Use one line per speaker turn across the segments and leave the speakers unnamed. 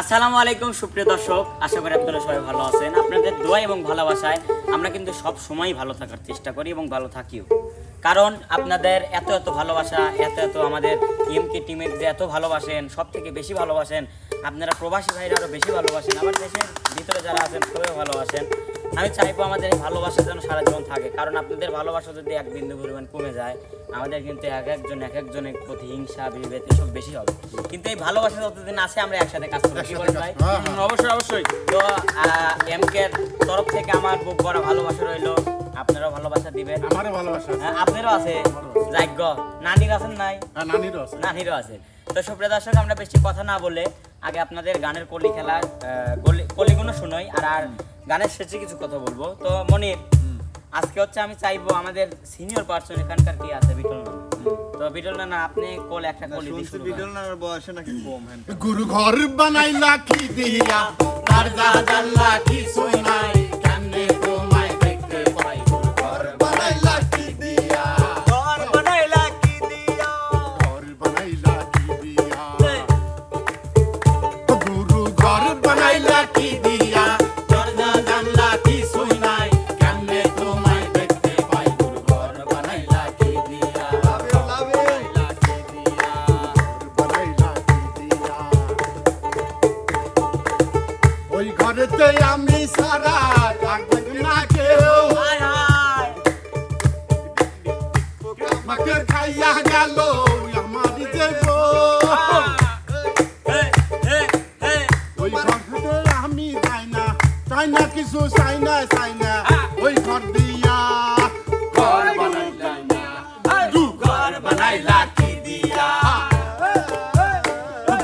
আসসালামু আলাইকুম, সুপ্রিয় দর্শক। আশা করি আপনারা সবাই ভালো আছেন। আপনাদের দোয়া এবং ভালোবাসায় আমরা কিন্তু সব সময় ভালো থাকার চেষ্টা করি এবং ভালো থাকিও। কারণ আপনাদের এত এত ভালোবাসা, এত এত আমাদের টিমকে টিমের যে এত ভালোবাসেন সব থেকে বেশি ভালোবাসেন, আপনারা প্রবাসী ভাইরা আরও বেশি ভালোবাসেন আমার দেশের ভিতরে যারা আছেন, সবাই ভালোবাসেন। আমি চাইব আমাদের এই ভালোবাসা যেন সারা জীবন থাকে। কারণ আপনাদের ভালোবাসা যদি এক বিন্দু পরিমাণ কমে যায় আমাদের কিন্তু এক একজন এক একজনের প্রতি হিংসা বিভেদ এসব বেশি হবে। কিন্তু এই ভালোবাসা যতদিন আছে আমরা একসাথে কাজ করব। কি বলেন ভাই।
হুম,
অবশ্যই অবশ্যই।
তো এমকের তরফ থেকে আমার বুক ভরা ভালোবাসা রইল। আপনারাও ভালোবাসা দিবেন।
আমারও ভালোবাসা হ্যাঁ,
আপনারও আছে। যাজ্ঞ নানির আছেন নাই?
হ্যাঁ, নানিরও আছে।
নানিরও আছে। তো সুপ্রিয় দর্শক আমরা বেশি কথা না বলে আগে আপনাদের গানের কলি খেলা আহ, কলি- কলিগুলো শুনোই। আর আর গানের শেষে কিছু কথা বলব। তো মনির আজকে হচ্ছে আমি চাইব আমাদের সিনিয়র পার্সন এখানকার কি আছে বিটল না তো বিটল না না আপনি কোল একটা কলি দিয়ে শুনছি শুরু বিডল
করেন। নানার বয়সে নাকি কম হ্যান গুরু
ঘর বানাইলা কি দিয়া।
তার জানলা কি সই নাই কেমনে তোমায় দেখতে পাই? গুরু
ঘর বানাইলা কি দিয়া।
ঘর বানাইলা কি দিয়া।
ঘর বানাইলা কি দিয়া। গুরু ঘর বানাইলা
কি দিয়া।
কিছু চাই না চাই না ওই ঘর দিয়া।
ঘর বানাইলা না। দু
ঘর
বানাইলা কি দিয়া।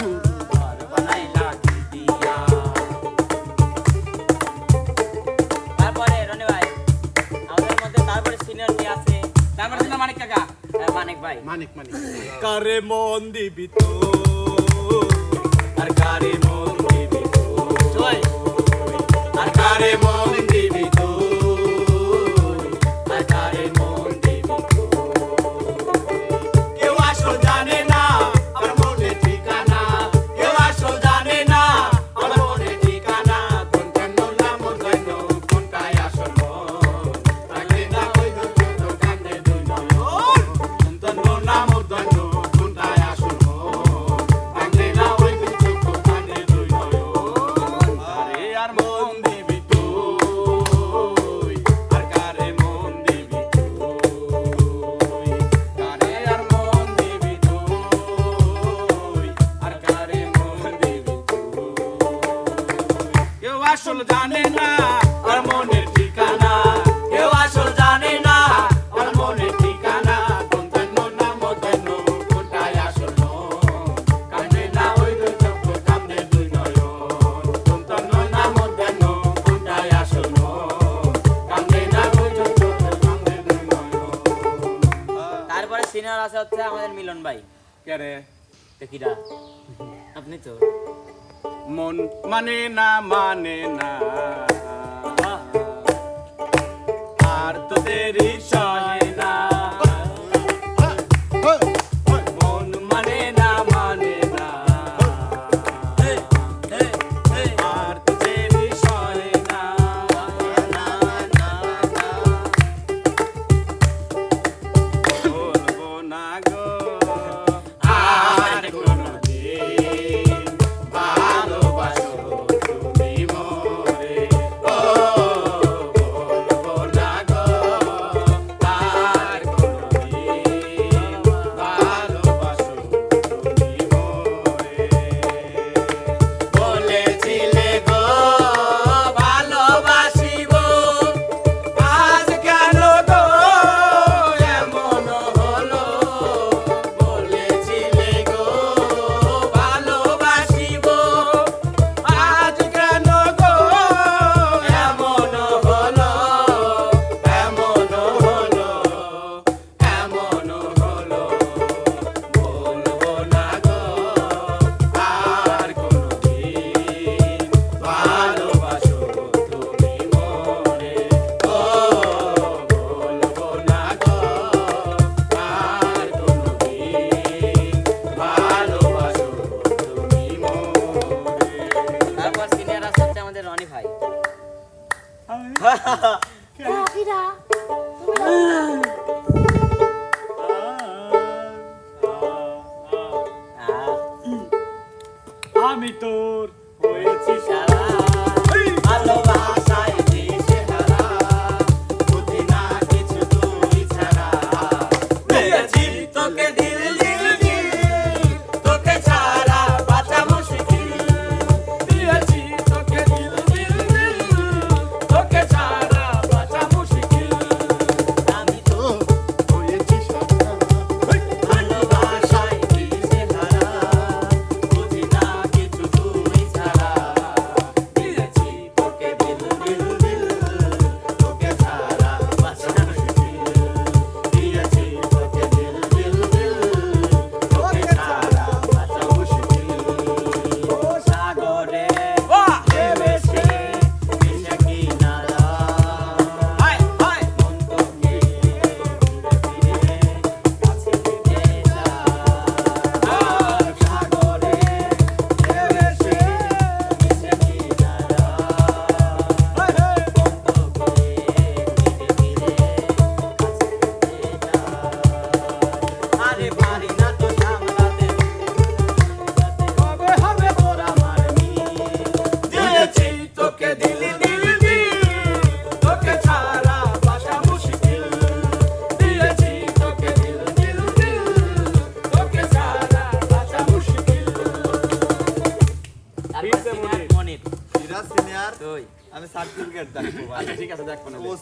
দু
ঘর বানাইলা কি দিয়া। তারপরে রনি ভাই আমাদের মধ্যে তারপরে সিনিয়র কি আছে।
তারপরে ছিল মানিক কাকা?
মানিক ভাই।
মানিক মানিক।
কারে মন দিবি তো আর কারে মন আর কারে আসল জানে না আর মনের ঠিকানা। কেউ আসল জানে না আর মনের ঠিকানা। নলা মজাইনো কোনটাই আসল কান্দে না ওই দুই নয়ন। কোনটাই আসল না ওই দুটো কান্দে দুই নয়ন।
তারপরে সিনিয়র আছে হচ্ছে আমাদের মিলন ভাই।
কে রে?
আপনি তো?
মন মানে না মানে না। mi tour.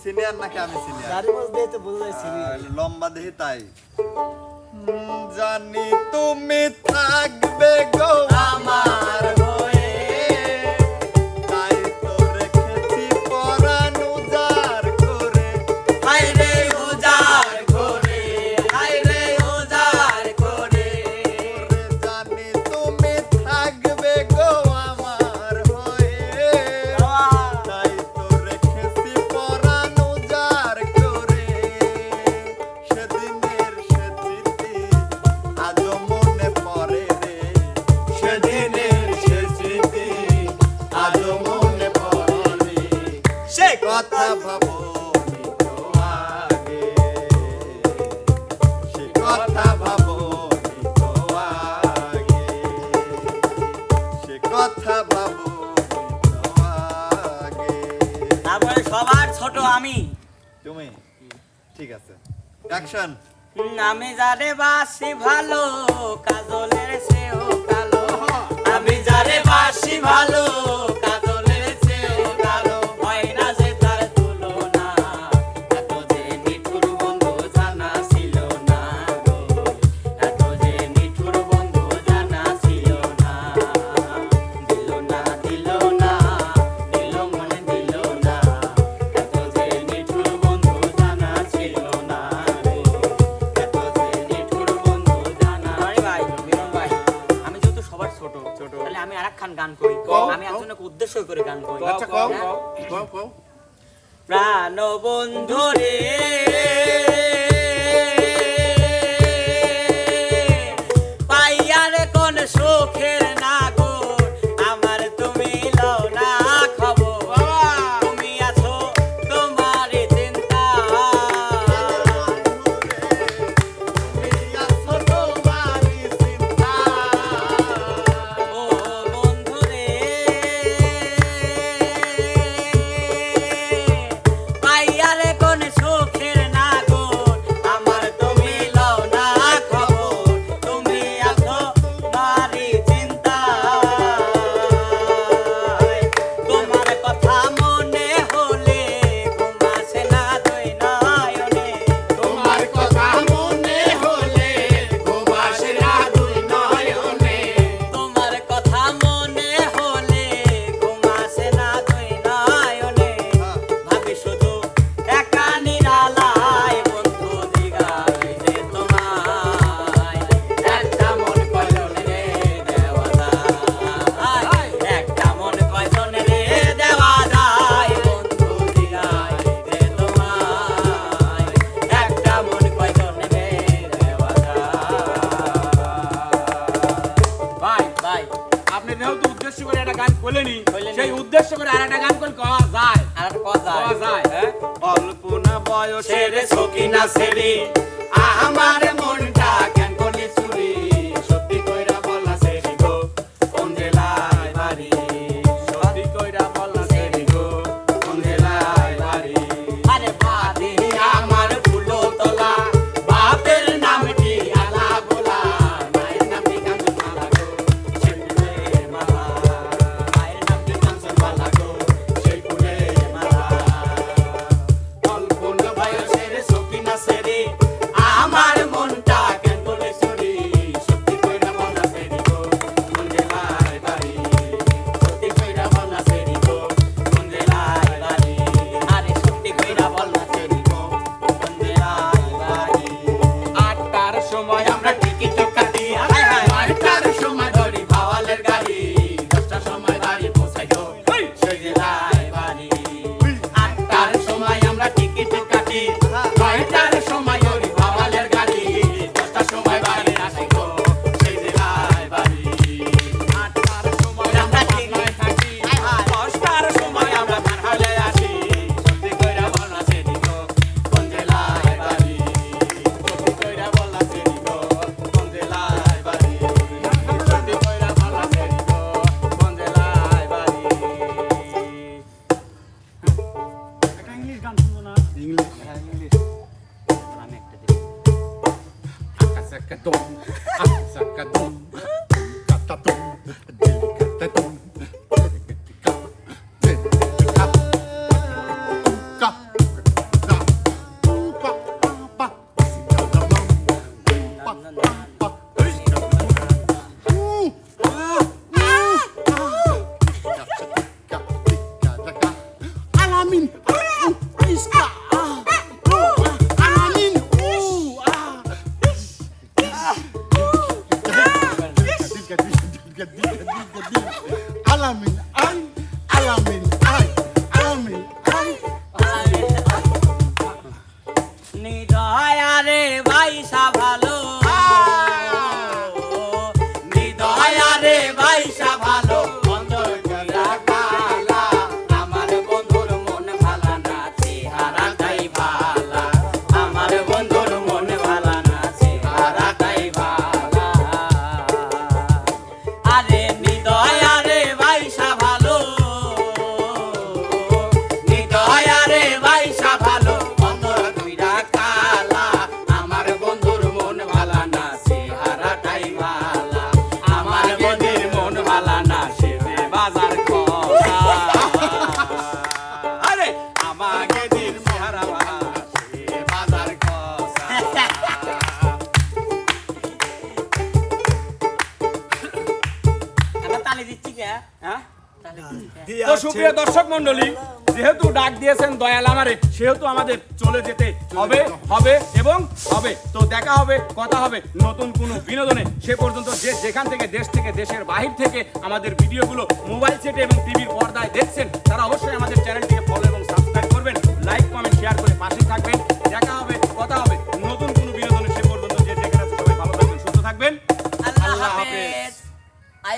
সিনিয়র নাকি আমি সিনিয়র? গাড়ি
মোজ দিয়ে তো বোঝা
সিনিয়র। লম্বা দেহি তাই। জানি তুমি থাকবে গো আমার
সবার ছোট আমি।
ঠিক আছে।
আমি যারে বাসি ভালো কাজলের সেও কালো। আমি যারে বাসি ভালো বন্ধুরে।
করে একটা গান করলেনি। সেই উদ্দেশ্য করে আর একটা গান করলে কওয়া যায়।
আর কওয়া
যায়। হ্যাঁ? অল্প না বয়সের
সকিনা ছেড়ে
আমার
মনটা
আমি
একটা দিই
Akasakadum, akasakadum, katatum, delikatatum,
দর্শক মন্ডলী যেহেতু ডাক দিয়েছেন দয়াল আমারে সেহেতু আমাদের চলে যেতে হবে হবে এবং হবে। তো দেখা হবে কথা হবে নতুন কোন বিনোদনে। সে পর্যন্ত যে যেখান থেকে দেশ থেকে দেশের বাহির থেকে আমাদের ভিডিওগুলো মোবাইল সেটে এবং টিভির পর্দায় দেখছেন তারা অবশ্যই আমাদের চ্যানেলটিকে ফলো এবং সাবস্ক্রাইব করবেন। লাইক কমেন্ট শেয়ার করে পাশে থাকবেন। দেখা হবে কথা হবে নতুন কোনো বিনোদনে সে পর্যন্ত যে যেখানে সবাই ভালো থাকবেন সুস্থ থাকবেন।
আল্লাহ হাফেজ।